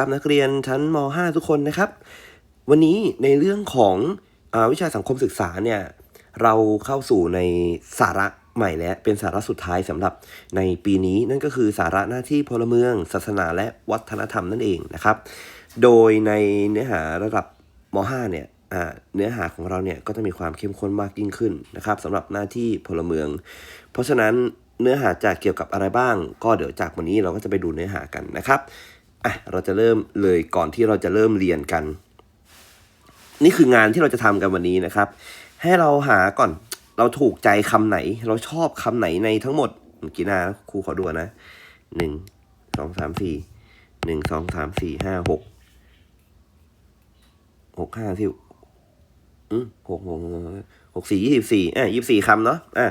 ครับนักเรียนชั้นม .5 ทุกคนนะครับ วันนี้ในเรื่องของอวิชาสังคมศึกษาเนี่ยเราเข้าสู่ในสาระใหม่แล้วเป็นสาระสุดท้ายสำหรับในปีนี้นั่นก็คือสาระหน้าที่พลเมือง ศาสนาและวัฒนธรรมนั่นเองนะครับ โดยในเนื้อหาระดับม .5 เนี่ยเนื้อหาของเราเนี่ยก็จะมีความเข้มข้นมากยิ่งขึ้นนะครับสำหรับหน้าที่พลเมือง เพราะฉะนั้นเนื้อหาจะเกี่ยวกับอะไรบ้าง ก็เดี๋ยวจากวันนี้เราก็จะไปดูเนื้อหากันนะครับ อะเราจะเริ่มเลยก่อนที่เราจะเริ่มเรียนกัน นี่คืองานที่เราจะทำกันวันนี้นะครับ ให้เราหาก่อนเราถูกใจคำไหน เราชอบคำไหนในทั้งหมดเมื่อกี้นาครูขอดูนะหนึ่งสองสามสี่หนึ่งสองสามสี่ห้าหกหกห้าที่อืมหกหกหกหกสี่ยี่สิบสี่อะยี่สิบสี่คำเนาะอะ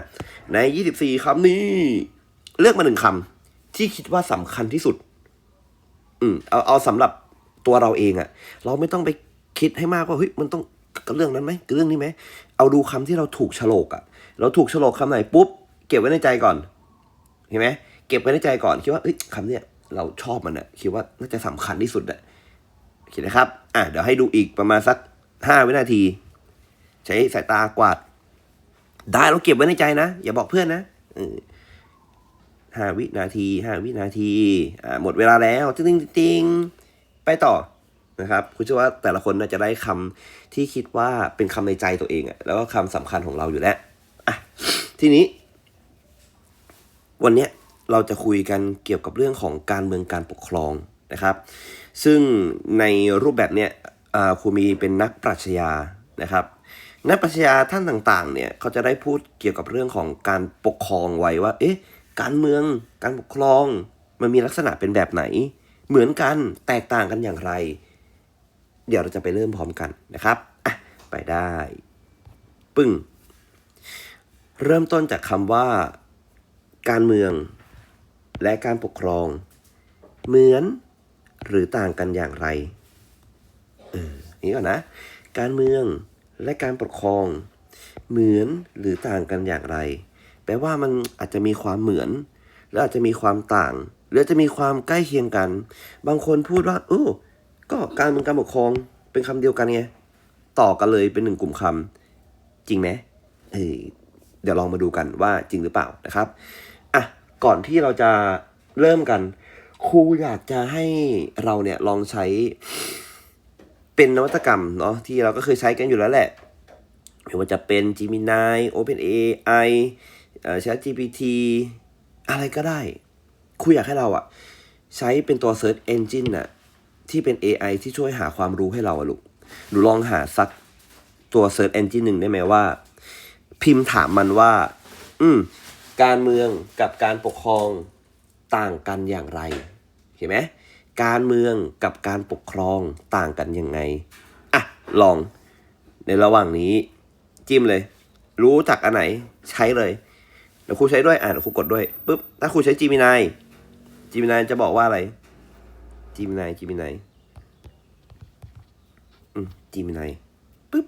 ในยี่สิบสี่คำนี้ เลือกมาหนึ่งคำที่คิดว่าสำคัญที่สุด อืมเอาเอาสำหรับตัวเราเองอะเราไม่ต้องไปคิดให้มากว่าเฮ้ยมันต้องกับเรื่องนั้นไหมกับเรื่องนี้ไหมเอาดูคำที่เราถูกฉลกอะเราถูกฉลกคำไหนปุ๊บเก็บไว้ในใจก่อน เห็นไหมเก็บไว้ในใจก่อนคิดว่าเอ้ยคำเนี้ยเราชอบมันอะคิดว่าน่าจะสำคัญที่สุดอะโอเคนะครับ อะเดี๋ยวให้ดูอีกประมาณสักห้าวินาที ใช้สายตากวาด ได้เราเก็บไว้ในใจนะ อย่าบอกเพื่อนนะอ ห้าวินาทีห้าวินาทีอ่าหมดเวลาแล้วจริงจริงไปต่อนะครับคุณเชื่อว่าแต่ละคนน่าจะได้คำที่คิดว่าเป็นคำในใจตัวเองอะแล้วก็คำสำคัญของเราอยู่แล้วอะทีนี้ วันเนี้ยเราจะคุยกันเกี่ยวกับเรื่องของการเมืองการปกครองนะครับ ซึ่งในรูปแบบเนี้ยครูมีเป็นนักปรัชญานะครับ นักปรัชญาท่านต่างๆเนี่ยเขาจะได้พูดเกี่ยวกับเรื่องของการปกครองไว้ว่า เอ๊ะ การเมือง การปกครอง มันมีลักษณะเป็นแบบไหน เหมือนกันแตกต่างกันอย่างไร เดี๋ยวเราจะไปเริ่มพร้อมกันนะครับอะไปได้ ปึ้ง เริ่มต้นจากคำว่า การเมือง และการปกครอง เหมือนหรือต่างกันอย่างไรเออนี่ก่อนนะ การเมืองและการปกครอง เหมือนหรือต่างกันอย่างไร ปลว่ามันอาจจะมีความเหมือนหรืออาจจะมีความต่าง หรือจะมีความใกล้เคียงกัน บางคนพูดว่าโอ้ก็การเมืองการปกครองเป็นคำเดียวกันไงต่อกันเลยเป็นหนึ่งกลุ่มคำจริงไหมเออเดี๋ยวลองมาดูกันว่าจริงหรือเปล่านะครับอะก่อนที่เราจะเริ่มกัน ครูอยากจะให้เราเนี่ยลองใช้เป็นนวัตกรรมเนาะที่เราก็เคยใช้กันอยู่แล้วแหละไม่ว่าจะเป็น Gemini OpenAI เอ่อ ChatGPT อะไรก็ได้ครูอยากให้เราอะใช้เป็นตัว Search Engine น่ะที่เป็น AI ที่ช่วยหาความรู้ให้เราอะลูกหนูลองหาสักตัว Search Engine หนึ่งได้ไหมว่า พิมพ์ถามมันว่า อืม การเมืองกับการปกครองต่างกันอย่างไร เห็นไหมการเมืองกับการปกครองต่างกันยังไง อะ ลอง ในระหว่างนี้ จิ้มเลย รู้จักอันไหน ใช้เลย ดี๋ยวครูใช้ด้วยอะเดี๋ยวครูกดด้วยปุ๊บถ้าครูใช้ Gemini Gemini จะบอกว่าอะไร Gemini Gemini อืม Gemini ปุ๊บ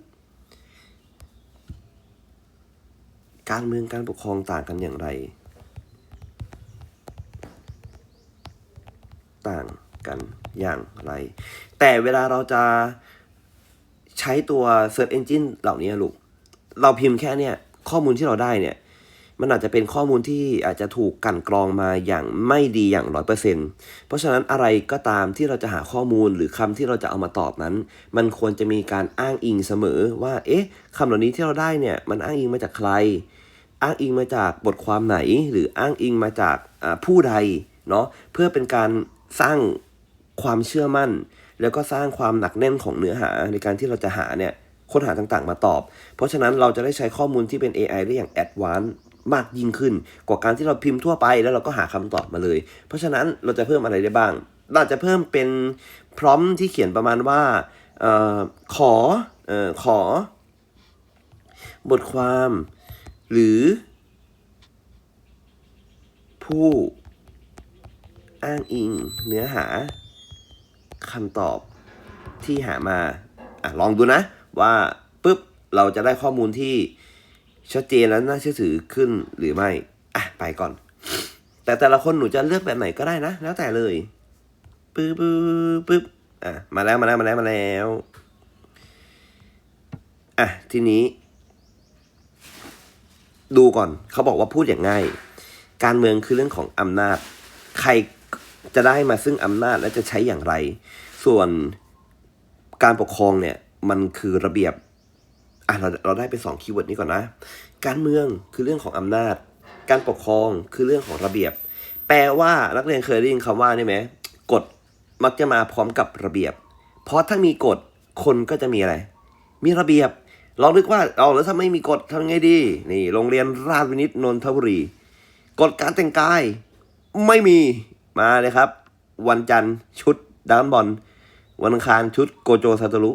การเมืองการปกครองต่างกันอย่างไร ต่างกันอย่างไร แต่เวลาเราจะใช้ตัว Search Engine เหล่านี้ลูก เราพิมพ์แค่เนี่ยข้อมูลที่เราได้เนี่ย มันอาจจะเป็นข้อมูลที่อาจจะถูกกันกรองมาอย่างไม่ดีอย่างร้อยเปอร์เซ็นเพราะฉะนั้นอะไรก็ตามที่เราจะหาข้อมูลหรือคำที่เราจะเอามาตอบนั้น มันควรจะมีการอ้างอิงเสมอว่า เอ๊ะคำเหล่านี้ที่เราได้เนี่ย มันอ้างอิงมาจากใคร อ้างอิงมาจากบทความไหน หรืออ้างอิงมาจากผู้ใดเนาะเพื่อเป็นการสร้างความเชื่อมั่น แล้วก็สร้างความหนักแน่นของเนื้อหาในการที่เราจะหาเนี่ยค้นหาต่างๆ มาตอบ เพราะฉะนั้นเราจะได้ใช้ข้อมูลที่เป็น AI ได้อย่างแอดวานซ์ มากยิ่งขึ้น กว่าการที่เราพิมพ์ทั่วไปแล้วเราก็หาคำตอบมาเลย เพราะฉะนั้นเราจะเพิ่มอะไรได้บ้าง เราจะเพิ่มเป็นพร้อมที่เขียนประมาณว่าออขอออขอ บทความ หรือ ผู้อ้างอิงเนื้อหาคำตอบที่หามาอะลองดูนะว่าปุ๊บเราจะได้ข้อมูลที่ ชัดเจนและน่าเชื่อถือขึ้นหรือไม่ อะ ไปก่อน แต่แต่ละคนหนูจะเลือกแบบไหนก็ได้นะ แล้วแต่เลยปึ๊บปึ๊บปึ๊บอะ มาแล้วมาแล้วมาแล้วมาแล้ว อะ ทีนี้ ดูก่อน เขาบอกว่าพูดอย่างง่าย การเมืองคือเรื่องของอำนาจ ใครจะได้มาซึ่งอำนาจและจะใช้อย่างไร ส่วนการปกครองเนี่ย มันคือระเบียบ อะเราเราได้ไปสองคีย์เวิร์ดนี้ก่อนนะ การเมืองคือเรื่องของอำนาจ การปกครองคือเรื่องของระเบียบ แปลว่านักเรียนเคยได้ยินคำว่านี่ไหมกฎมักจะมาพร้อมกับระเบียบ เพราะถ้ามีกฎคนก็จะมีอะไร มีระเบียบลองนึกว่าเอาแล้วถ้าไม่มีกฎทำไงดี นี่โรงเรียนราชวินิตนนทบุรี กฎการแต่งกาย ไม่มี มาเลยครับ วันจันทร์ชุดดามบอล วันอังคารชุดโกโจซาตรุ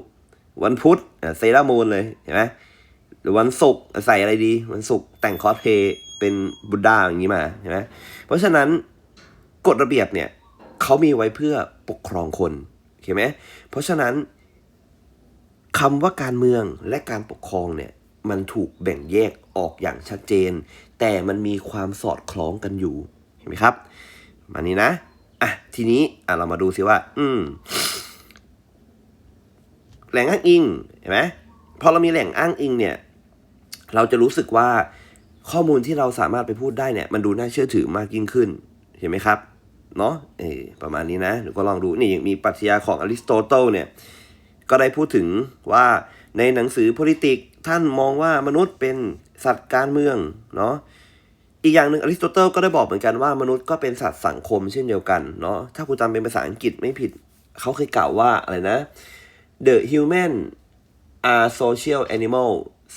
วันพุธอะเซรามูนเลยเห็นไหมหรือวันศุกร์ใส่อะไรดี วันศุกร์แต่งคอสเพลย์เป็นบุดดาอย่างนี้มาเห็นไหมเพราะฉะนั้นกฎระเบียบเนี่ยเขามีไว้เพื่อปกครองคนเห็นไหมเพราะฉะนั้นคำว่าการเมืองและการปกครองเนี่ยมันถูกแบ่งแยกออกอย่างชัดเจน แต่มันมีความสอดคล้องกันอยู่เห็นไหมครับมานี้นะอะทีนี้อะเรามาดูซิว่า อืม หล่งอ้างอิงเห็นไหมพอเรามีแหล่งอ้างอิงเนี่ยเราจะรู้สึกว่าข้อมูลที่เราสามารถไปพูดได้เนี่ยมันดูน่าเชื่อถือมากยิ่งขึ้นเห็นไหมครับเนาะเออประมาณนี้นะเดี๋ยวก็ลองดูนี่มีปรัชญาของอริสโตเติลเนี่ยก็ได้พูดถึงว่าในหนังสือ politics ท่านมองว่ามนุษย์เป็นสัตว์การเมืองเนาะอีกอย่างหนึ่งอริสโตเติลก็ได้บอกเหมือนกันว่ามนุษย์ก็เป็นสัตว์สังคมเช่นเดียวกันเนาะถ้าคุณจำเป็นภาษาอังกฤษไม่ผิดเขาเคยกล่าวว่าอะไรนะ the human are social animal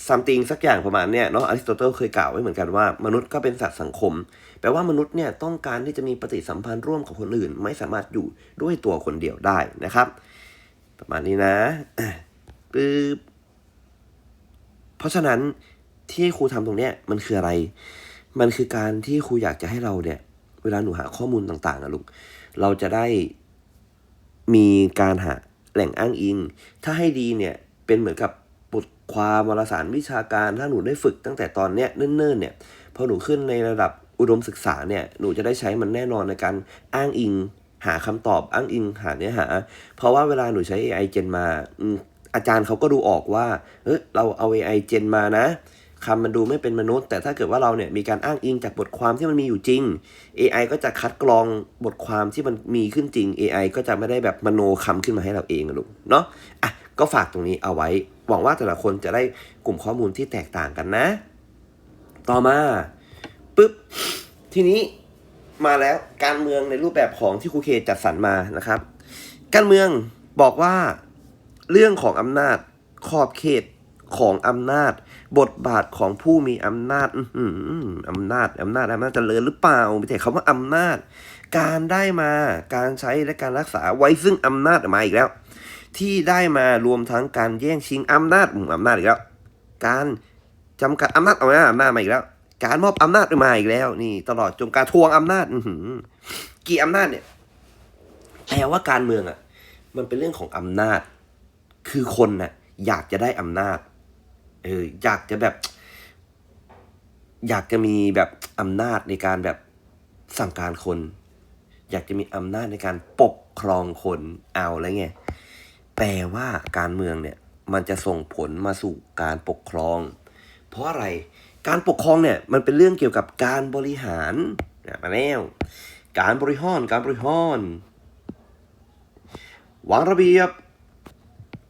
something สักอย่างประมาณเนี้ยเนาะอริสโตเติลเคยกล่าวไว้เหมือนกันว่ามนุษย์ก็เป็นสัตว์สังคม แปลว่ามนุษย์เนี่ยต้องการที่จะมีปฏิสัมพันธ์ร่วมกับคนอื่น ไม่สามารถอยู่ด้วยตัวคนเดียวได้นะครับ ประมาณนี้นะปึ๊บเพราะฉะนั้นที่ครูทำตรงเนี้ยมันคืออะไร มันคือการที่ครูอยากจะให้เราเนี่ย เวลาหนูหาข้อมูลต่างๆอะลูก เราจะได้มีการหา แหล่งอ้างอิง ถ้าให้ดีเนี่ยเป็นเหมือนกับบทความวารสารวิชาการถ้าหนูได้ฝึกตั้งแต่ตอนเนี้ยเนิ่นๆเนี่ยพอหนูขึ้นในระดับอุดมศึกษาเนี่ยหนูจะได้ใช้มันแน่นอนในการอ้างอิง หาคำตอบอ้างอิงหาเนื้อหา เพราะว่าเวลาหนูใช้ AI เจนมาอืมอาจารย์เขาก็ดูออกว่าเออเราเอา AI เจนมานะ คำมันดูไม่เป็นมนุษย์ แต่ถ้าเกิดว่าเราเนี่ยมีการอ้างอิงจากบทความที่มันมีอยู่จริง AI ก็จะคัดกรองบทความที่มันมีขึ้นจริง AI ก็จะไม่ได้แบบมโนคำขึ้นมาให้เราเองอะลูกเนาะอะก็ฝากตรงนี้เอาไว้ หวังว่าแต่ละคนจะได้กลุ่มข้อมูลที่แตกต่างกันนะ ต่อมาปุ๊บทีนี้มาแล้วการเมืองในรูปแบบของที่ครูเคจัดสรรมานะครับ การเมืองบอกว่าเรื่องของอำนาจขอบเขต ของอำนาจ บทบาทของผู้มีอำนาจอำนาจอำนาจอำนาจเจริญหรือเปล่าไม่ใช่คำว่าอำนาจ การได้มาการใช้และการรักษาไว้ซึ่งอำนาจมาอีกแล้ว ที่ได้มารวมทั้งการแย่งชิงอำนาจอืมอำนาจอีกแล้ว การจำกัดอำนาจเอาไว้อำนาจมาอีกแล้ว การมอบอำนาจมาอีกแล้ว นี่ ตลอดจนการทวงอำนาจกี่อำนาจเนี่ยแปลว่าการเมืองอะ มันเป็นเรื่องของอำนาจ คือคนน่ะอยากจะได้อำนาจ เอออยากจะแบบ อยากจะมีแบบอำนาจในการแบบสั่งการคน อยากจะมีอำนาจในการปกครองคนเอาแล้วไงแปลว่าการเมืองเนี่ย มันจะส่งผลมาสู่การปกครอง เพราะอะไรการปกครองเนี่ยมันเป็นเรื่องเกี่ยวกับการบริหารเนี่ยมาแล้วการบริหารการบริหารวางระเบียบ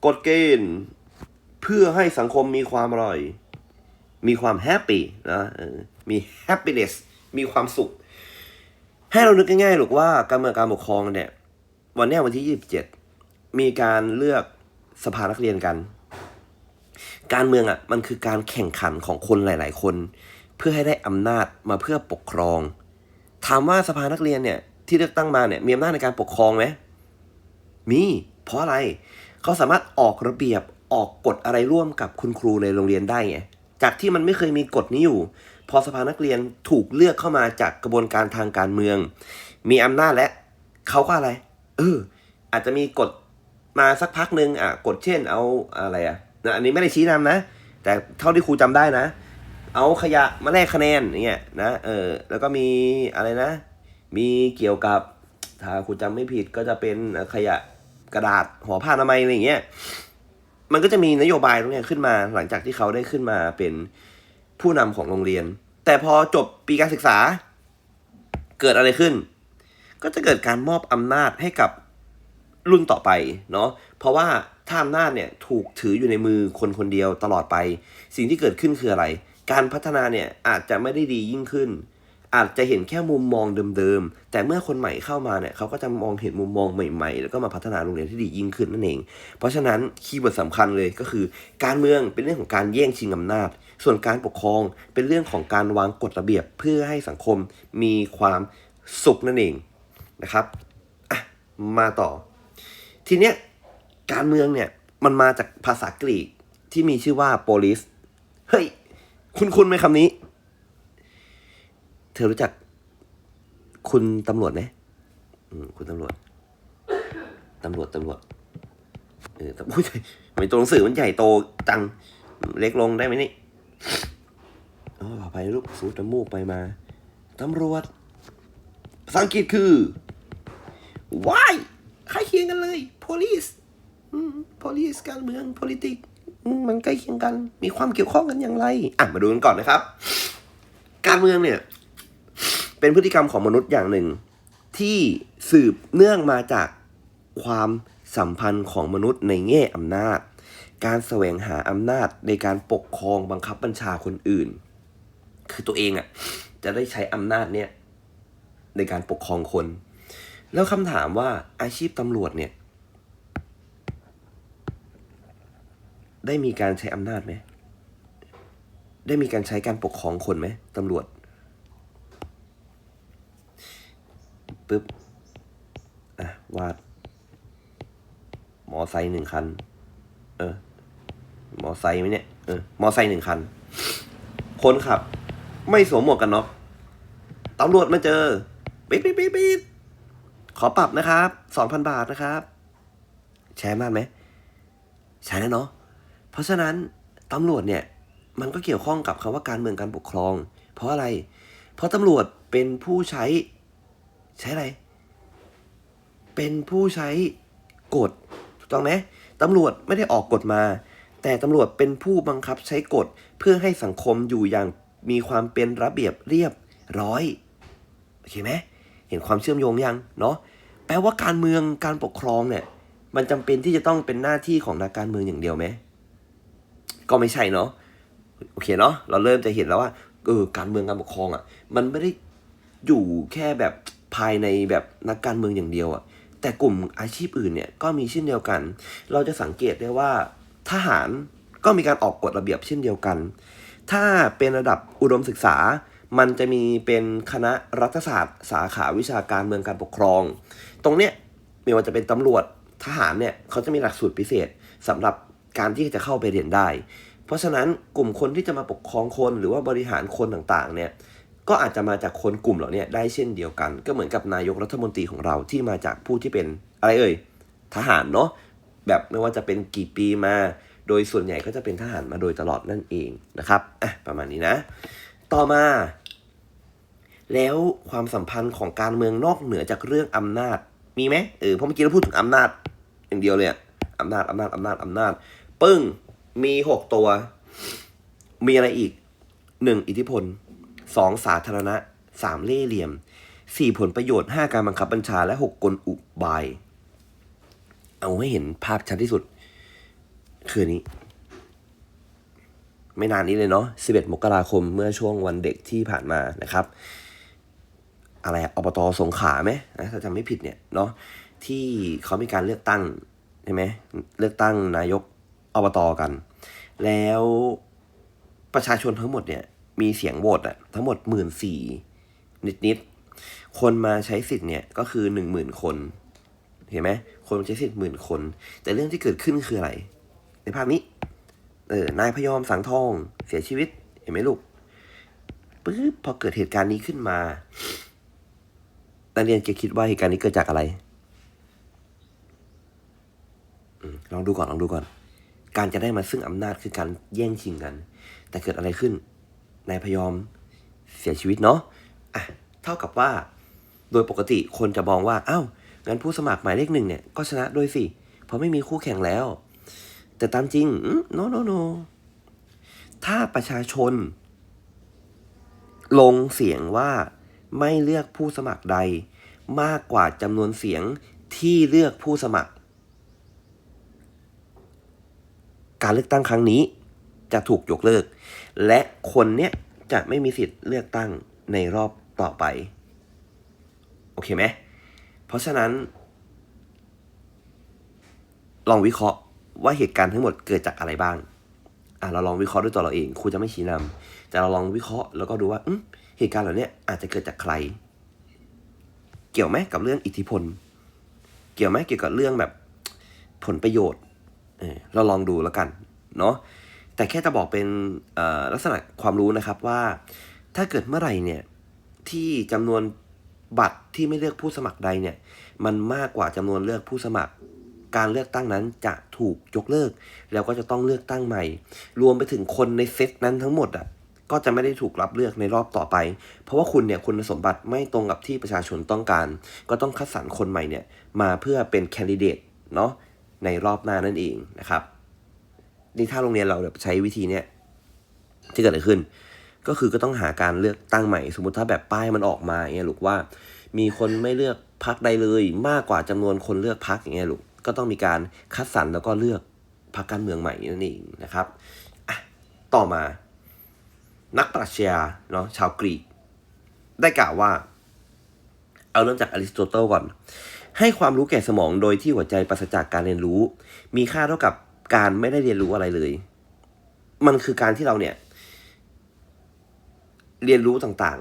กฎเกณฑ์ เพื่อให้สังคมมีความอร่อย มีความแฮปปี้นะมี happiness มีความสุข ให้เรานึกง่ายๆหรอกว่าการเมืองการปกครองเนี่ย วันเนี้ยวันที่27มีการเลือกสภานักเรียนกัน การเมืองอะมันคือการแข่งขันของคนหลาย ๆ คน เพื่อให้ได้อำนาจมาเพื่อปกครอง ถามว่าสภานักเรียนเนี่ยที่เลือกตั้งมาเนี่ยมีอำนาจในการปกครองไหมมี เพราะอะไร เขาสามารถออกระเบียบ ออกกฎอะไรร่วมกับคุณครูในโรงเรียนได้ไงจากที่มันไม่เคยมีกฎนี้อยู่ พอสภานักเรียนถูกเลือกเข้ามาจากกระบวนการทางการเมือง มีอำนาจและเขาก็อะไรเอออาจจะมีกฎมาสักพักหนึ่งอะกฎเช่นเอาอะไรอะอันนี้ไม่ได้ชี้นำนะ แต่เท่าที่ครูจำได้นะ เอาขยะมาแลกคะแนนอย่างเงี้ยนะเออแล้วก็มีอะไรนะ มีเกี่ยวกับถ้าคุณจำไม่ผิดก็จะเป็นขยะกระดาษห่อผ้าอนามัยอะไรอย่างเงี้ย มันก็จะมีนโยบายตรงนี้ขึ้นมา หลังจากที่เขาได้ขึ้นมาเป็นผู้นำของโรงเรียน แต่พอจบปีการศึกษา เกิดอะไรขึ้น ก็จะเกิดการมอบอำนาจให้กับรุ่นต่อไปเนาะเพราะว่าถ้าอำนาจเนี่ยถูกถืออยู่ในมือคนคนเดียวตลอดไป สิ่งที่เกิดขึ้นคืออะไร การพัฒนาเนี่ยอาจจะไม่ได้ดียิ่งขึ้น อาจจะเห็นแค่มุมมองเดิมๆ แต่เมื่อคนใหม่เข้ามาเนี่ยเขาก็จะมองเห็นมุมมองใหม่ๆ แล้วก็มาพัฒนาโรงเรียนที่ดียิ่งขึ้นนั่นเอง เพราะฉะนั้นคีย์เวิร์ดสำคัญเลยก็คือ การเมืองเป็นเรื่องของการแย่งชิงอำนาจ ส่วนการปกครองเป็นเรื่องของการวางกฎระเบียบเพื่อให้สังคมมีความสุขนั่นเองนะครับมาต่อ ทีเนี้ยการเมืองเนี่ยมันมาจากภาษากรีกที่มีชื่อว่า polis เฮ้ย คุณคุณไหมคำนี้ ธอรู้จัก คุณตำรวจไหมอืมคุณตำรวจตำรวจตำรวจเออตำรวจทำไมตัวหนังสือมันใหญ่โตจังเล็กลงได้ไหมนี่อ๋อไปลูกสูดน้ำมูกไปมาตำรวจภาษาอังกฤษคือ why ใกล้เคียงกันเลย police police การเมือง politics มมันใกล้เคียงกัน มีความเกี่ยวข้องกันอย่างไร อะ มาดูกันก่อนนะครับ การเมืองเนี่ย เป็นพฤติกรรมของมนุษย์อย่างหนึ่ง ที่สืบเนื่องมาจากความสัมพันธ์ของมนุษย์ในแง่อำนาจ การแสวงหาอำนาจในการปกครองบังคับบัญชาคนอื่น คือตัวเองอะ่ะจะได้ใช้อำนาจเนี่ยในการปกครองคน แล้วคำถามว่าอาชีพตำรวจเนี่ย ได้มีการใช้อำนาจไหม ได้มีการใช้การปกครองคนไหมตำรวจ ปึ๊บ อะ วาด มอไซค์หนึ่งคัน เออ มอไซค์ไหมเนี่ย เออ มอไซค์หนึ่งคัน คนขับ ไม่สวมหมวกกันน็อกตำรวจมาเจอ ปิดปิดปิดปิดขอปรับนะครับ สองพันบาทนะครับ แชร์มากไหม ใช่แล้วเนาะ เพราะฉะนั้นตำรวจเนี่ย มันก็เกี่ยวข้องกับคำว่าการเมืองการปกครอง เพราะอะไร เพราะตำรวจเป็นผู้ใช้ ใช้อะไร เป็นผู้ใช้กฎถูกต้องไหมตำรวจไม่ได้ออกกฎมา แต่ตำรวจเป็นผู้บังคับใช้กฎเพื่อให้สังคมอยู่อย่างมีความเป็นระเบียบเรียบร้อยโอเคไหมเห็นความเชื่อมโยงยังเนาะแปลว่าการเมืองการปกครองเนี่ย มันจำเป็นที่จะต้องเป็นหน้าที่ของนักการเมืองอย่างเดียวไหมก็ไม่ใช่เนาะโอเคเนาะเราเริ่มจะเห็นแล้วว่าเออการเมืองการปกครองอะ่ะ มันไม่ได้อยู่แค่แบบ ภายในแบบนักการเมืองอย่างเดียวอะ่ะแต่กลุ่มอาชีพอื่นเนี่ยก็มีเช่นเดียวกัน เราจะสังเกตได้ว่าทหารก็มีการออกกฎระเบียบเช่นเดียวกัน ถ้าเป็นระดับอุดมศึกษา มันจะมีเป็นคณะรัฐศาสตร์ สาขาวิชาการเมืองการปกครอง ตรงเนี้ยไม่ว่าจะเป็นตำรวจทหารเนี่ยเขาจะมีหลักสูตรพิเศษสำหรับการที่จะเข้าไปเรียนได้ เพราะฉะนั้นกลุ่มคนที่จะมาปกครองคนหรือว่าบริหารคนต่างๆเนี่ย ก็อาจจะมาจากคนกลุ่มเหล่านี้ได้เช่นเดียวกัน ก็เหมือนกับนายกรัฐมนตรีของเราที่มาจากผู้ที่เป็นอะไรเอ่ยทหารเนาะแบบไม่ว่าจะเป็นกี่ปีมา โดยส่วนใหญ่ก็จะเป็นทหารมาโดยตลอดนั่นเองนะครับอะประมาณนี้นะ ต่อมา แล้วความสัมพันธ์ของการเมืองนอกเหนือจากเรื่องอำนาจมีไหมเออเพราะเมื่อกี้เราพูดถึงอำนาจอย่างเดียวเลยอะอำนาจอำนาจอำนาจอำนาจ ปึ้งมีหกตัว มีอะไรอีกหนึ่งอิทธิพล สองสาธารณะสามเล่เหลี่ยมสี่ผลประโยชน์ห้าการบังคับบัญชาและหกกลอุบาย เอาให้เห็นภาพชัดที่สุด คือนนี้ ไม่นานนี้เลยเนาะ11 มกราคมเมื่อช่วงวันเด็กที่ผ่านมานะครับ อะไรออบตสงขาไหมนะถ้าจำไม่ผิดเนี่ยเนาะที่เขามีการเลือกตั้งใช่ไหมเลือกตั้งนายกอบตกัน แล้วประชาชนทั้งหมดเนี่ย มีเสียงโหวตอะทั้งหมดหมื่นสี่นิดๆ คนมาใช้สิทธิ์เนี่ยก็คือหนึ่งหมื่นคน เห็นไหมคนมาใช้สิทธิ์หมื่นคน แต่เรื่องที่เกิดขึ้นคืออะไร ในภาพนี้ เออนายพยอมสังทองเสียชีวิต เห็นไหมลูกปึ๊บพอเกิดเหตุการณ์นี้ขึ้นมานักเรียนจะคิดว่าเหตุการณ์นี้เกิดจากอะไรลองดูก่อนลองดูก่อน การจะได้มาซึ่งอำนาจคือการแย่งชิงกัน แต่เกิดอะไรขึ้น นายพยอมเสียชีวิตเนาะอะเท่ากับว่า โดยปกติคนจะมองว่าอ้าวงั้นผู้สมัครหมายเลขหนึ่งเนี่ยก็ชนะด้วยสิ เพราะไม่มีคู่แข่งแล้ว แต่ตามจริงโนโนโนถ้าประชาชน ลงเสียงว่าไม่เลือกผู้สมัครใด มากกว่าจำนวนเสียงที่เลือกผู้สมัคร การเลือกตั้งครั้งนี้จะถูกยกเลิก และคนเนี้ยจะไม่มีสิทธิ์เลือกตั้งในรอบต่อไป โอเคไหม เพราะฉะนั้น ลองวิเคราะห์ว่าเหตุการณ์ทั้งหมดเกิดจากอะไรบ้าง อะเราลองวิเคราะห์ด้วยตัวเราเองครูจะไม่ชี้นำแต่เราลองวิเคราะห์แล้วก็ดูว่าเหตุการณ์เหล่านี้อาจจะเกิดจากใคร เกี่ยวไหมกับเรื่องอิทธิพล เกี่ยวไหมเกี่ยวกับเรื่องแบบผลประโยชน์เออเราลองดูแล้วกัน เนาะ แต่แค่จะบอกเป็นลักษณะความรู้นะครับว่าถ้าเกิดเมื่อไหร่เนี่ยที่จำนวนบัตรที่ไม่เลือกผู้สมัครใดเนี่ยมันมากกว่าจำนวนเลือกผู้สมัคร การเลือกตั้งนั้นจะถูกยกเลิก แล้วก็จะต้องเลือกตั้งใหม่ รวมไปถึงคนในเซตนั้นทั้งหมดอะก็จะไม่ได้ถูกรับเลือกในรอบต่อไป เพราะว่าคุณเนี่ยคุณสมบัติไม่ตรงกับที่ประชาชนต้องการ ก็ต้องคัดสรรคนใหม่เนี่ยมาเพื่อเป็นแคนดิเดตเนาะในรอบหน้านั่นเองนะครับ นี่ถ้าโรงเรียนเราแบบใช้วิธีเนี้ยที่เกิดอะไรขึ้น ก็คือก็ต้องหาการเลือกตั้งใหม่ สมมติถ้าแบบป้ายมันออกมาอย่างเงี้ยลูกว่า มีคนไม่เลือกพักใดเลยมากกว่าจำนวนคนเลือกพักอย่างเงี้ยลูกก็ต้องมีการคัดสรรแล้วก็เลือกพักการเมืองใหม่นั่นเองนะครับอะต่อมา นักปรัชญาเนาะชาวกรีก ได้กล่าวว่า เอาเริ่มจากอริสโตเติลก่อน ให้ความรู้แก่สมองโดยที่หัวใจปราศจากการเรียนรู้ มีค่าเท่ากับ การไม่ได้เรียนรู้อะไรเลย มันคือการที่เราเนี่ย เรียนรู้ต่าง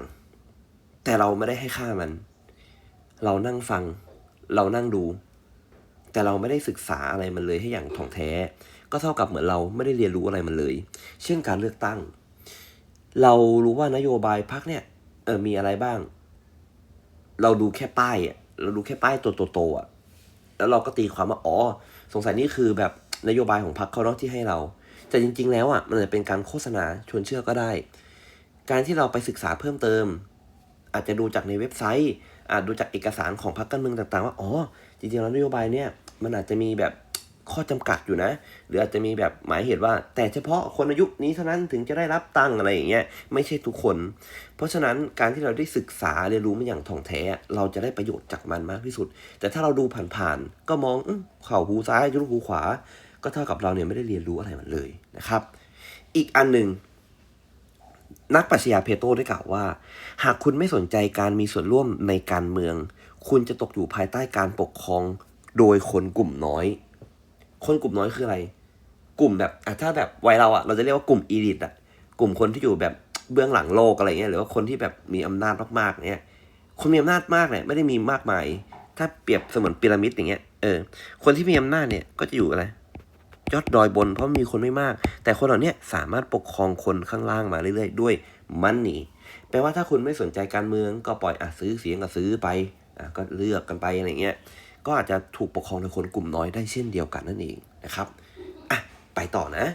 ๆ แต่เราไม่ได้ให้ค่ามัน เรานั่งฟัง เรานั่งดู แต่เราไม่ได้ศึกษาอะไรมันเลยให้อย่างถ่องแท้ ก็เท่ากับเหมือนเราไม่ได้เรียนรู้อะไรมันเลย เช่นการเลือกตั้ง เรารู้ว่านโยบายพักเนี่ยเออมีอะไรบ้าง เราดูแค่ป้ายอะเราดูแค่ป้ายตัวโตๆอะแล้วเราก็ตีความว่าอ๋อ สงสัยนี่คือแบบ นโยบายของพรรคเขาเนาะที่ให้เรา แต่จริง ๆ แล้วอะมันอาจจะเป็นการโฆษณาชวนเชื่อก็ได้ การที่เราไปศึกษาเพิ่มเติม อาจจะดูจากในเว็บไซต์ อาจดูจากเอกสารของพรรคการเมืองต่าง ๆ ว่าอ๋อจริงๆแล้วนโยบายเนี่ยมันอาจจะมีแบบข้อจำกัดอยู่นะ หรืออาจจะมีแบบหมายเหตุว่า แต่เฉพาะคนอายุนี้เท่านั้นถึงจะได้รับตังอะไรอย่างเงี้ยไม่ใช่ทุกคน เพราะฉะนั้นการที่เราได้ศึกษาเรียนรู้มันอย่างถ่องแท้ เราจะได้ประโยชน์จากมันมากที่สุด แต่ถ้าเราดูผ่านๆก็มองอเข่าหูซ้ายยุหูขวา ก็เท่ากับเราเนี่ยไม่ได้เรียนรู้อะไรมันเลยนะครับ อีกอันหนึ่งนักปรัชญาเพโตได้กล่าวว่า หากคุณไม่สนใจการมีส่วนร่วมในการเมือง คุณจะตกอยู่ภายใต้การปกครองโดยคนกลุ่มน้อย คนกลุ่มน้อยคืออะไร กลุ่มแบบถ้าแบบวัยเราอะเราจะเรียกว่ากลุ่มอีลิทอะกลุ่มคนที่อยู่แบบเบื้องหลังโลกอะไรเงี้ยหรือว่าคนที่แบบมีอำนาจมากๆเนี่ยคนมีอำนาจมากเนี่ยไม่ได้มีมากมาย ถ้าเปรียบเสมือนพีระมิดอย่างเงี้ยเออคนที่มีอำนาจเนี่ยก็จะอยู่อะไร ยอดดอยบนเพราะมีคนไม่มาก แต่คนเหล่านี้สามารถปกครองคนข้างล่างมาเรื่อยๆ ด้วยมันนี่แปลว่าถ้าคุณไม่สนใจการเมืองก็ปล่อยอะซื้อเสียงก็ซื้อไปอะก็เลือกกันไปอะไรเงี้ยก็อาจจะถูกปกครองโดยคนกลุ่มน้อยได้เช่นเดียวกันนั่นเองนะครับอะไปต่อนะ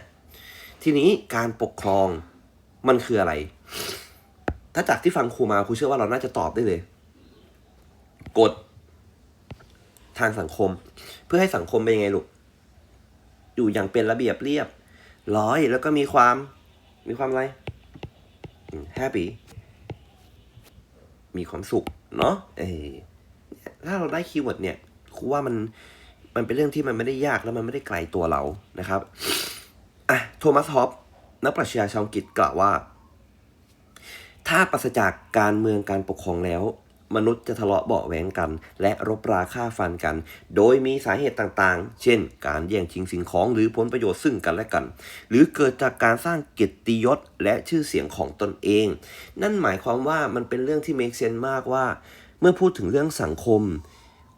ทีนี้การปกครองมันคืออะไร ถ้าจากที่ฟังครูมาครูเชื่อว่าเราน่าจะตอบได้เลยกฎทางสังคม เพื่อให้สังคมเป็นยังไงลูก อยู่อย่างเป็นระเบียบเรียบ ร้อยแล้วก็มีความมีความอะไรแฮปปี้มีความสุขเนาะเออถ้าเราได้คีย์เวิร์ดเนี่ยครูว่ามันมันเป็นเรื่องที่มันไม่ได้ยากแล้วมันไม่ได้ไกลตัวเรานะครับอะโทมัสฮอปนักปรัชญาชาวอังกฤษกล่าวว่า ถ้าปราศจากการเมืองการปกครองแล้ว มนุษย์จะทะเลาะเบาะแหวงกัน และรบราฆ่าฟันกัน โดยมีสาเหตุต่างๆ เช่น การแย่งชิงสิ่งของหรือผลประโยชน์ซึ่งกันและกัน หรือเกิดจากการสร้างเกียรติยศและชื่อเสียงของตนเอง นั่นหมายความว่ามันเป็นเรื่องที่ make sense มากว่า เมื่อพูดถึงเรื่องสังคม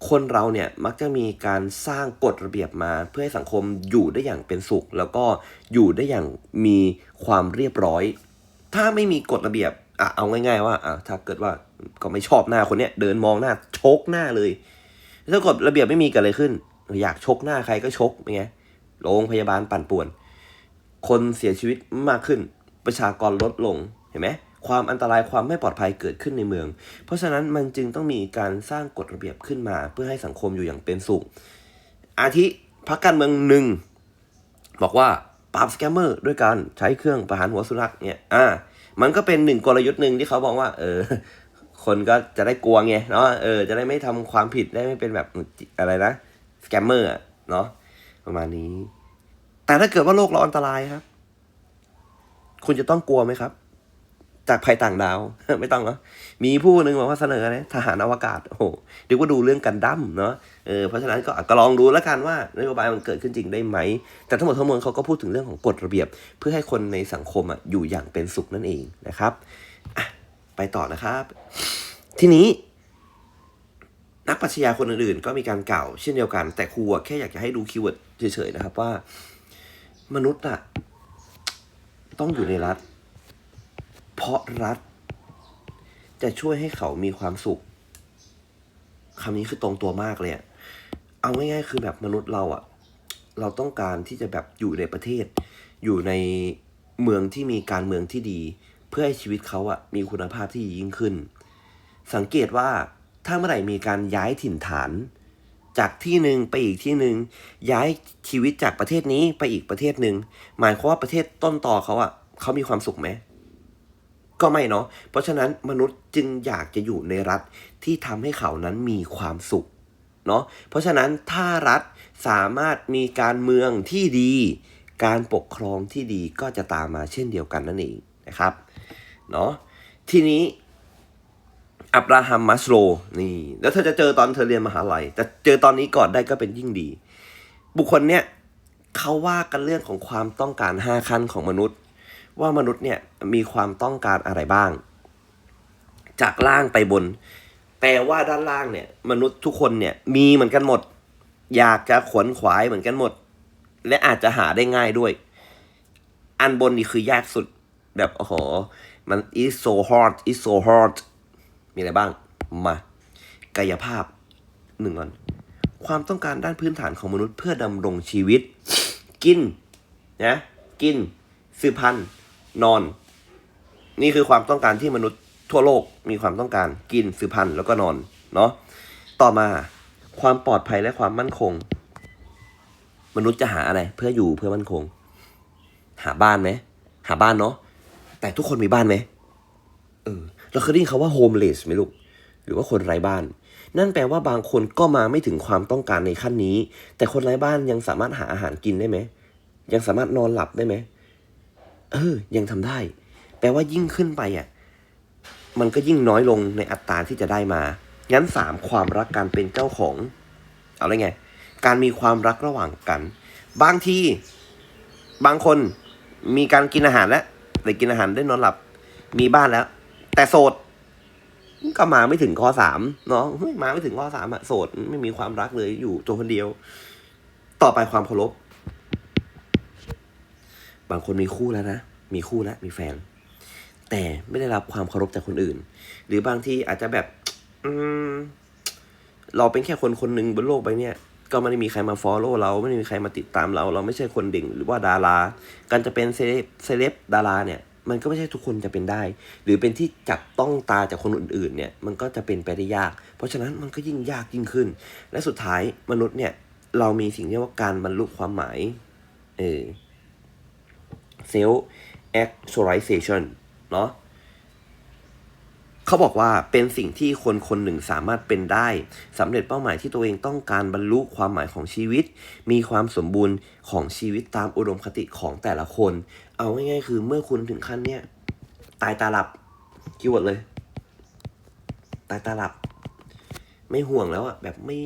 คนเราเนี่ยมักจะมีการสร้างกฎระเบียบมา เพื่อให้สังคมอยู่ได้อย่างเป็นสุข แล้วก็อยู่ได้อย่างมีความเรียบร้อย ถ้าไม่มีกฎระเบียบอะเอาง่าย ๆ ว่าอะถ้าเกิดว่า ก็ไม่ชอบหน้าคนเนี้ยเดินมองหน้าชกหน้าเลยถ้ากฎระเบียบไม่มีเกันเลยขึ้น อยากชกหน้าใครก็ชกเป็นไงโรงพยาบาลปั่นป่วน คนเสียชีวิตมากขึ้น ประชากรลดลงเห็นไหมความอันตรายความไม่ปลอดภัยเกิดขึ้นในเมือง เพราะฉะนั้นมันจึงต้องมีการสร้างกฎระเบียบขึ้นมา เพื่อให้สังคมอยู่อย่างเป็นสุข อาทิพักการเมืองหนึ่งบอกว่าปราบสแกมเมอร์ด้วยการใช้เครื่องประหารหัวสุนัขเนี่ย อ่า มันก็เป็นหนึ่งกลยุทธ์หนึ่งที่เขาบอกว่า เออ คนก็จะได้กลัวไงเนาะเออจะได้ไม่ทำความผิดได้ไม่เป็นแบบอะไรนะสแกมเมอร์อะเนาะประมาณนี้ แต่ถ้าเกิดว่าโลกเราอันตรายครับ คุณจะต้องกลัวไหมครับ จากภัยต่างดาว ไม่ต้องเนาะมีผู้หนึ่งบอกว่าเสนอนะทหารอวกาศโอ้โหเดี๋ยวก็ดูเรื่องกันดั้มเนาะเออเพราะฉะนั้นก็ก็ลองดูแล้วกันว่านโยบายมันเกิดขึ้นจริงได้ไหม แต่ทั้งหมดทั้งมวลเขาก็พูดถึงเรื่องของกฎระเบียบ เพื่อให้คนในสังคมอะอยู่อย่างเป็นสุขนั่นเองนะครับอะ ไปต่อนะครับ ทีนี้ นักปรัชญาคนอื่นๆ ก็มีการกล่าวเช่นเดียวกัน แต่ครูแค่อยากจะให้ดูคีย์เวิร์ดเฉยๆนะครับว่า มนุษย์อะต้องอยู่ในรัฐ เพราะรัฐ จะช่วยให้เขามีความสุขคำนี้คือตรงตัวมากเลยเอาง่ายๆคือแบบมนุษย์เราอะเราต้องการที่จะแบบอยู่ในประเทศ อยู่ในเมืองที่มีการเมืองที่ดี พื่อให้ชีวิตเขาอะมีคุณภาพที่ยิ่งขึ้น สังเกตว่าถ้าเมื่อไหร่มีการย้ายถิ่นฐาน จากที่หนึ่งไปอีกที่หนึ่งย้ายชีวิตจากประเทศนี้ไปอีกประเทศหนึ่งหมายความว่าประเทศต้นต่อเขาอะเขามีความสุขไหมก็ไม่เนาะ เพราะฉะนั้นมนุษย์จึงอยากจะอยู่ในรัฐที่ทำให้เขานั้นมีความสุขเนาะ เพราะฉะนั้นถ้ารัฐสามารถมีการเมืองที่ดี การปกครองที่ดีก็จะตามมาเช่นเดียวกันนั่นเองนะครับ เนาะทีนี้อับราฮัมมัสโลว์นี่ แล้วเธอจะเจอตอนเธอเรียนมหาลัยแต่เจอตอนนี้ก่อนได้ก็เป็นยิ่งดี บุคคลเนี่ยเขาว่ากันเรื่องของความต้องการห้าขั้นของมนุษย์ ว่ามนุษย์เนี่ยมีความต้องการอะไรบ้าง จากล่างไปบนแปลว่าด้านล่างเนี่ยมนุษย์ทุกคนเนี่ยมีเหมือนกันหมด อยากจะขวนขวายเหมือนกันหมด และอาจจะหาได้ง่ายด้วย อันบนนี่คือยากสุดแบบโอ้โห มัน is so hard is so hard มีอะไรบ้าง มากายภาพหนึ่งก่อน ความต้องการด้านพื้นฐานของมนุษย์เพื่อดำรงชีวิต กินนะกินสืบพันธุ์นอน นี่คือความต้องการที่มนุษย์ทั่วโลกมีความต้องการกินสืบพันธุ์แล้วก็นอนเนาะต่อมาความปลอดภัยและความมั่นคง มนุษย์จะหาอะไร เพื่ออยู่เพื่อมั่นคง หาบ้านไหมหาบ้านเนาะ แต่ทุกคนมีบ้านไหมเออเราเคยได้ยินคาว่า homeless ไหมลูก หรือว่าคนไร้บ้าน นั่นแปลว่าบางคนก็มาไม่ถึงความต้องการในขั้นนี้ แต่คนไร้บ้านยังสามารถหาอาหารกินได้ไหม ยังสามารถนอนหลับได้ไหม เออ ยังทำได้ แปลว่ายิ่งขึ้นไปอะ มันก็ยิ่งน้อยลงในอัตราที่จะได้มา งั้นสามความรักการเป็นเจ้าของ เอาไรไง การมีความรักระหว่างกัน บางที บางคนมีการกินอาหารแล้ว ได้กินอาหารได้นอนหลับ มีบ้านแล้ว แต่โสด ก็มาไม่ถึงข้อสามเนาะมาไม่ถึงข้อสามอะโสดไม่มีความรักเลยอยู่ตัวคนเดียว ต่อไปความเคารพบางคนมีคู่แล้วนะมีคู่แล้วมีแฟน แต่ไม่ได้รับความเคารพจากคนอื่น หรือบางทีอาจจะแบบ อืมเราเป็นแค่คนคนหนึ่งบนโลกใบเนี้ย ก็ไม่ได้มีใครมาฟอลโล่เราไม่ได้มีใครมาติดตามเรา เราไม่ใช่คนเด่งหรือว่าดารา การจะเป็นเซเลบเซเลบดาราเนี่ยมันก็ไม่ใช่ทุกคนจะเป็นได้ หรือเป็นที่จับต้องตาจากคนอื่นๆเนี่ยมันก็จะเป็นไปได้ยาก เพราะฉะนั้นมันก็ยิ่งยากยิ่งขึ้น และสุดท้ายมนุษย์เนี่ยเรามีสิ่งเรียกว่าการบรรลุความหมายเออ self actualization เนาะ เขาบอกว่าเป็นสิ่งที่คนคนหนึ่งสามารถเป็นได้สำเร็จเป้าหมายที่ตัวเองต้องการบรรลุความหมายของชีวิต มีความสมบูรณ์ของชีวิตตามอุดมคติของแต่ละคน เอาง่ายๆคือเมื่อคุณถึงขั้นเนี้ยตายตาหลับคีย์เวิร์ดเลย ตายตาหลับ ไม่ห่วงแล้วอะแบบไม่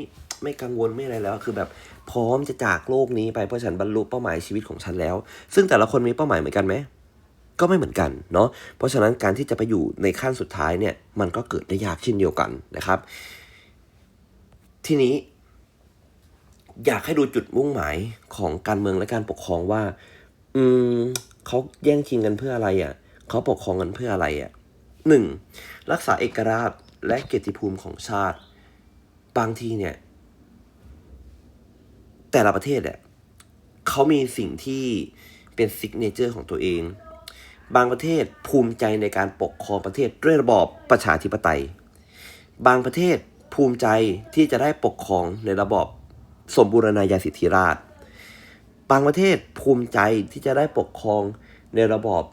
ไม่กังวลไม่อะไรแล้ว คือแบบพร้อมจะจากโลกนี้ไปเพราะฉันบรรลุเป้าหมายชีวิตของฉันแล้ว ซึ่งแต่ละคนมีเป้าหมายเหมือนกันไหม ก็ไม่เหมือนกันเนาะเพราะฉะนั้นการที่จะไปอยู่ในขั้นสุดท้ายเนี่ยมันก็เกิดได้ยากเช่นเดียวกันนะครับ ทีนี้ อยากให้ดูจุดมุ่งหมายของการเมืองและการปกครองว่า อืมเขาแย่งชิงกันเพื่ออะไรอะ่ะเขาปกครองกันเพื่ออะไรอะ่ะหนึ่งรักษาเอกราชและเกียรติภูมิของชาติ บางทีเนี่ย แต่ละประเทศเนี่ยเขามีสิ่งที่เป็นซิกเนเจอร์ของตัวเอง บางประเทศภูมิใจในการปกครองประเทศด้วยระบอบประชาธิปไตย บางประเทศภูมิใจที่จะได้ปกครองในระบอบสมบูรณาญาสิทธิราช บางประเทศภูมิใจที่จะได้ปกครองในระบอบ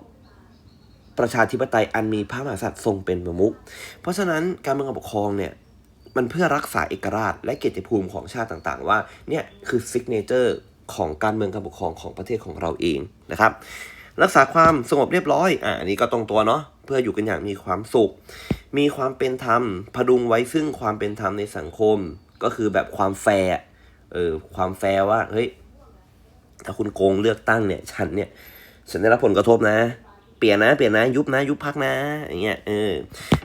ประชาธิปไตยอันมีพระมหากษัตริย์ทรงเป็นประมุข เพราะฉะนั้นการเมืองการปกครองเนี่ยมันเพื่อรักษาเอกราช และเกียรติภูมิของชาติต่างๆ ว่าเนี่ยคือซิกเนเจอร์ของการเมืองการปกครองของประเทศของเราเองนะครับ รักษาความสงบเรียบร้อย อ่านนี้ก็ตรงตัวเนาะ เพื่ออยู่กันอย่างมีความสุข มีความเป็นธรรม พดุงไว้ซึ่งความเป็นธรรมในสังคม ก็คือแบบความแฟร์ เออ ความแฟร์ว่า เฮ้ย ถ้าคุณโกงเลือกตั้งเนี่ย ฉันเนี่ย ฉันได้รับผลกระทบนะ เปลี่ยนนะ เปลี่ยนนะ ยุบนะ ยุบพักนะ อย่างเงี้ย เออ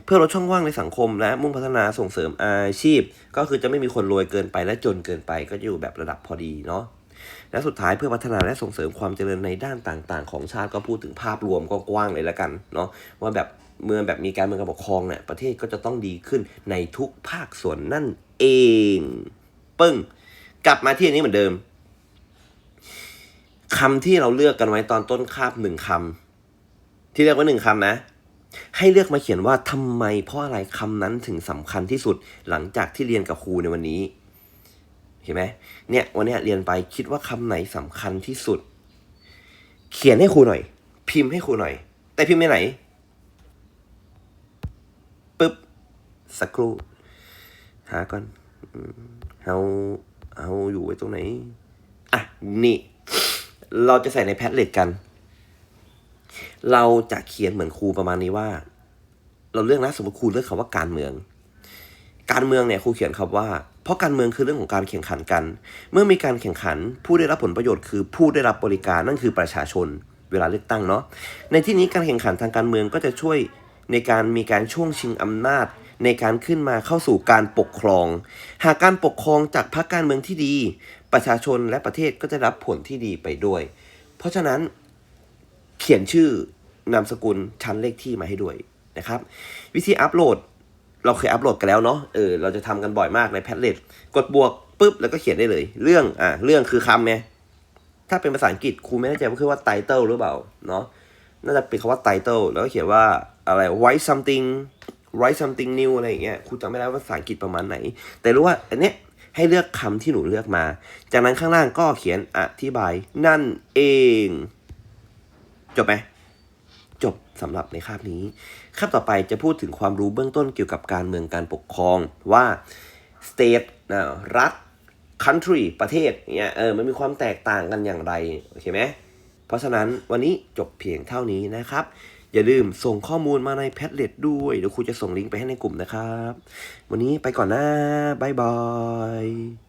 เพื่อลดช่องว่างในสังคม และมุ่งพัฒนาส่งเสริมอาชีพ ก็คือจะไม่มีคนรวยเกินไปและจนเกินไป ก็จะอยู่แบบระดับพอดีเนาะ และสุดท้ายเพื่อพัฒนาและส่งเสริมความเจริญในด้านต่างๆ ของชาติก็พูดถึงภาพรวมก็กว้างเลยล้วกันเนาะว่าแบบเมื่อแบบมีการเมืองการปกครองเนี่ยประเทศก็จะต้องดีขึ้นในทุกภาคส่วนนั่นเอง ปึ้ง กลับมาที่อันนี้เหมือนเดิมคำที่เราเลือกกันไว้ตอนต้นคาบหนึ่งคำที่เลือกไว้หนึ่งคำนะ ให้เลือกมาเขียนว่าทำไมเพราะอะไรคำนั้นถึงสำคัญที่สุดหลังจากที่เรียนกับครูในวันนี้ เห็นไหมเนี่ยวันนี้เรียนไปคิดว่าคำไหนสำคัญที่สุด เขียนให้ครูหน่อย พิมพ์ให้ครูหน่อย แต่พิมพ์ไปไหนปึ๊บสักครู่หาก่อนเอาเอาอยู่ไว้ตรงไหนอะนี่ เราจะใส่ในแพทเล็ตกัน เราจะเขียนเหมือนครูประมาณนี้ว่า เราเลือกนะสมมติครูเลือกคำว่าการเมือง การเมืองเนี่ยครูเขียนคำว่า เพราะการเมืองคือเรื่องของการแข่งขันกัน เมื่อมีการแข่งขันผู้ได้รับผลประโยชน์คือผู้ได้รับบริการนั่นคือประชาชน เวลาเลือกตั้งเนาะในที่นี้การแข่งขันทางการเมืองก็จะช่วยในการมีการช่วงชิงอำนาจ ในการขึ้นมาเข้าสู่การปกครอง หากการปกครองจากพรรคการเมืองที่ดี ประชาชนและประเทศก็จะรับผลที่ดีไปด้วย เพราะฉะนั้นเขียนชื่อนามสกุลชั้นเลขที่มาให้ด้วยนะครับ วิธีอัปโหลด เราเคยอัปโหลดกันแล้วเนาะเออเราจะทำกันบ่อยมากในแพทเลตกดบวกปุ๊บแล้วก็เขียนได้เลย เรื่องอะเรื่องคือคำไงถ้าเป็นภาษาอังกฤษครูไม่แน่ใจว่าคือว่า title หรือเปล่าเนาะน่าจะเป็นคำว่า title แล้วก็เขียนว่าอะไร write something write something new อะไรอย่างเงี้ยครูจำไม่ได้ว่าภาษาอังกฤษประมาณไหน แต่รู้ว่าอันเนี้ยให้เลือกคำที่หนูเลือกมา จากนั้นข้างล่างก็เขียนอธิบายนั่นเอง จบไหมจบสำหรับในคาบนี้ คาบต่อไปจะพูดถึงความรู้เบื้องต้นเกี่ยวกับการเมืองการปกครองว่า state นะรัฐ country ประเทศเนี่ยเออมันมีความแตกต่างกันอย่างไรโอเคไหมเพราะฉะนั้นวันนี้จบเพียงเท่านี้นะครับ อย่าลืมส่งข้อมูลมาในแพทเลตด้วยเดี๋ยวครูจะส่งลิงก์ไปให้ในกลุ่มนะครับ วันนี้ไปก่อนนะบ๊ายบาย